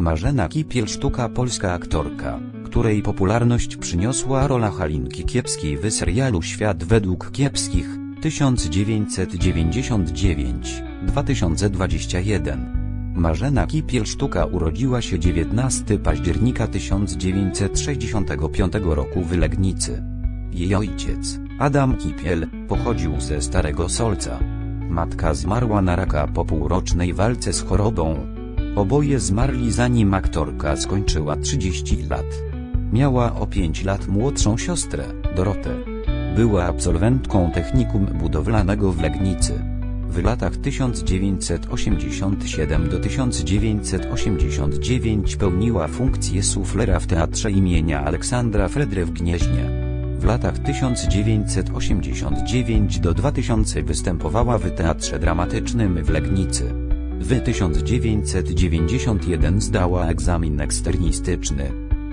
Marzena Kipiel sztuka polska aktorka, której popularność przyniosła rola Halinki Kiepskiej w serialu Świat według Kiepskich 1999-2021. Marzena Kipiel-Sztuka urodziła się 19 października 1965 roku w Legnicy. Jej ojciec, Adam Kipiel, pochodził ze Starego Solca. Matka zmarła na raka po półrocznej walce z chorobą. Oboje zmarli zanim aktorka skończyła 30 lat. Miała o 5 lat młodszą siostrę, Dorotę. Była absolwentką technikum budowlanego w Legnicy. W latach 1987 do 1989 pełniła funkcję suflera w Teatrze imienia Aleksandra Fredry w Gnieźnie. W latach 1989 do 2000 występowała w Teatrze Dramatycznym w Legnicy. W 1991 zdała egzamin eksternistyczny.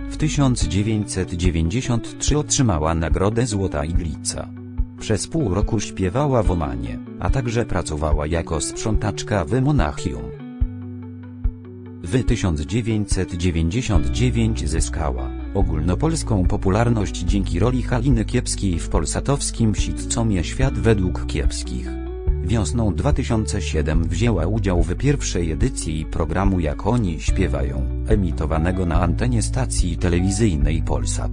W 1993 otrzymała Nagrodę Złota Iglica. Przez pół roku śpiewała w Omanie, a także pracowała jako sprzątaczka w Monachium. W 1999 zyskała ogólnopolską popularność dzięki roli Haliny Kiepskiej w polsatowskim sitcomie Świat według Kiepskich. Wiosną 2007 wzięła udział w pierwszej edycji programu Jak oni śpiewają, emitowanego na antenie stacji telewizyjnej Polsat.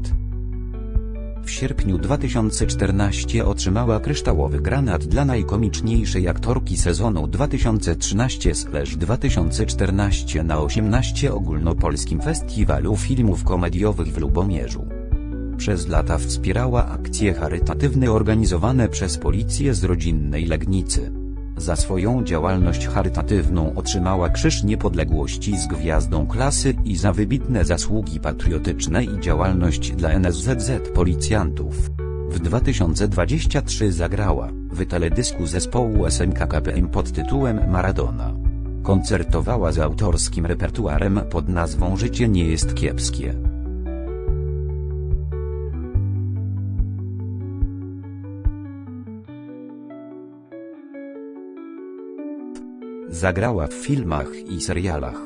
W sierpniu 2014 otrzymała kryształowy granat dla najkomiczniejszej aktorki sezonu 2013-2014 na 18 ogólnopolskim festiwalu filmów komediowych w Lubomierzu. Przez lata wspierała akcje charytatywne organizowane przez policję z rodzinnej Legnicy. Za swoją działalność charytatywną otrzymała Krzyż Niepodległości z Gwiazdą Klasy i za wybitne zasługi patriotyczne i działalność dla NSZZ Policjantów. W 2023 zagrała w teledysku zespołu SMK KPM pod tytułem Maradona. Koncertowała z autorskim repertuarem pod nazwą Życie nie jest kiepskie. Zagrała w filmach i serialach.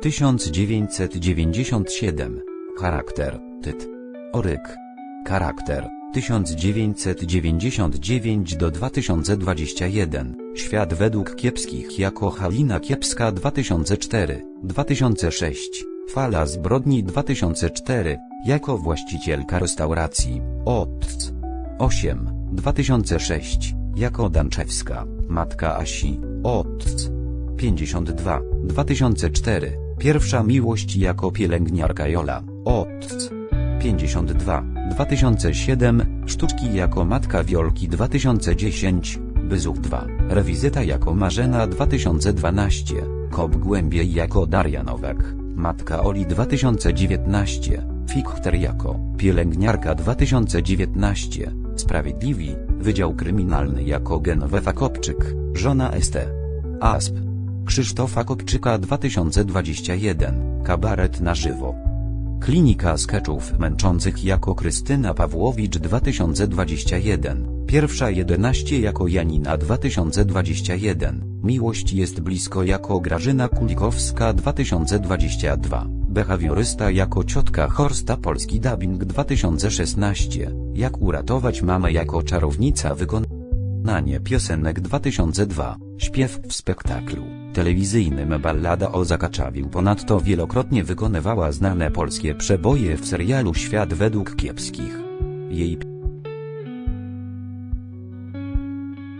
1997. Charakter, Tyt. Oryk. Charakter, 1999 do 2021. Świat według kiepskich jako Halina Kiepska 2004, 2006. Fala zbrodni 2004, jako właścicielka restauracji, OTC. 8, 2006, jako Danczewska, matka Asi, OTC. 52, 2004, pierwsza miłość jako pielęgniarka Jola, OTC. 52, 2007, sztuczki jako matka Wiolki 2010, Byzuch 2, rewizyta jako Marzena 2012, Kop głębiej jako Daria Nowak, matka Oli 2019, Fichter jako pielęgniarka 2019, Sprawiedliwi, Wydział Kryminalny jako Genowefa Kopczyk, żona ST. ASP. Krzysztofa Kopczyka 2021, kabaret na żywo. Klinika skeczów męczących jako Krystyna Pawłowicz 2021, pierwsza 11 jako Janina 2021, Miłość jest blisko jako Grażyna Kulikowska 2022, Behawiorysta jako Ciotka Horsta Polski Dubbing 2016, Jak uratować mamę jako czarownica wykonanie piosenek 2002, Śpiew w spektaklu telewizyjnym Ballada o Zakaczawiu ponadto wielokrotnie wykonywała znane polskie przeboje w serialu Świat według kiepskich. Jej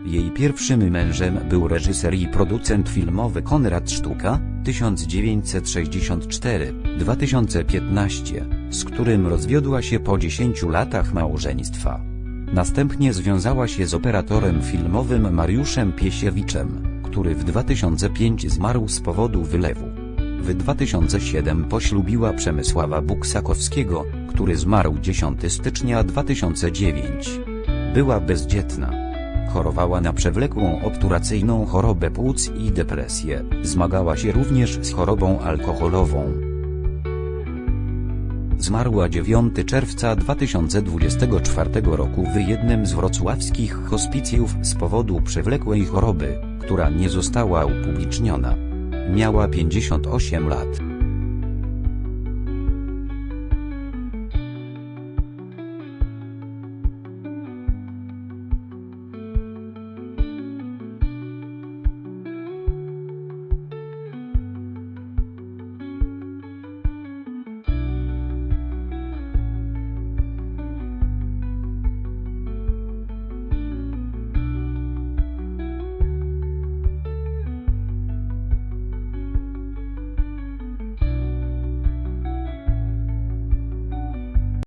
Jej pierwszym mężem był reżyser i producent filmowy Konrad Sztuka, 1964-2015, z którym rozwiodła się po 10 latach małżeństwa. Następnie związała się z operatorem filmowym Mariuszem Piesiewiczem, który w 2005 zmarł z powodu wylewu. W 2007 poślubiła Przemysława Buksakowskiego, który zmarł 10 stycznia 2009. Była bezdzietna. Chorowała na przewlekłą obturacyjną chorobę płuc i depresję, zmagała się również z chorobą alkoholową. Zmarła 9 czerwca 2024 roku w jednym z wrocławskich hospicjów z powodu przewlekłej choroby, która nie została upubliczniona. Miała 58 lat.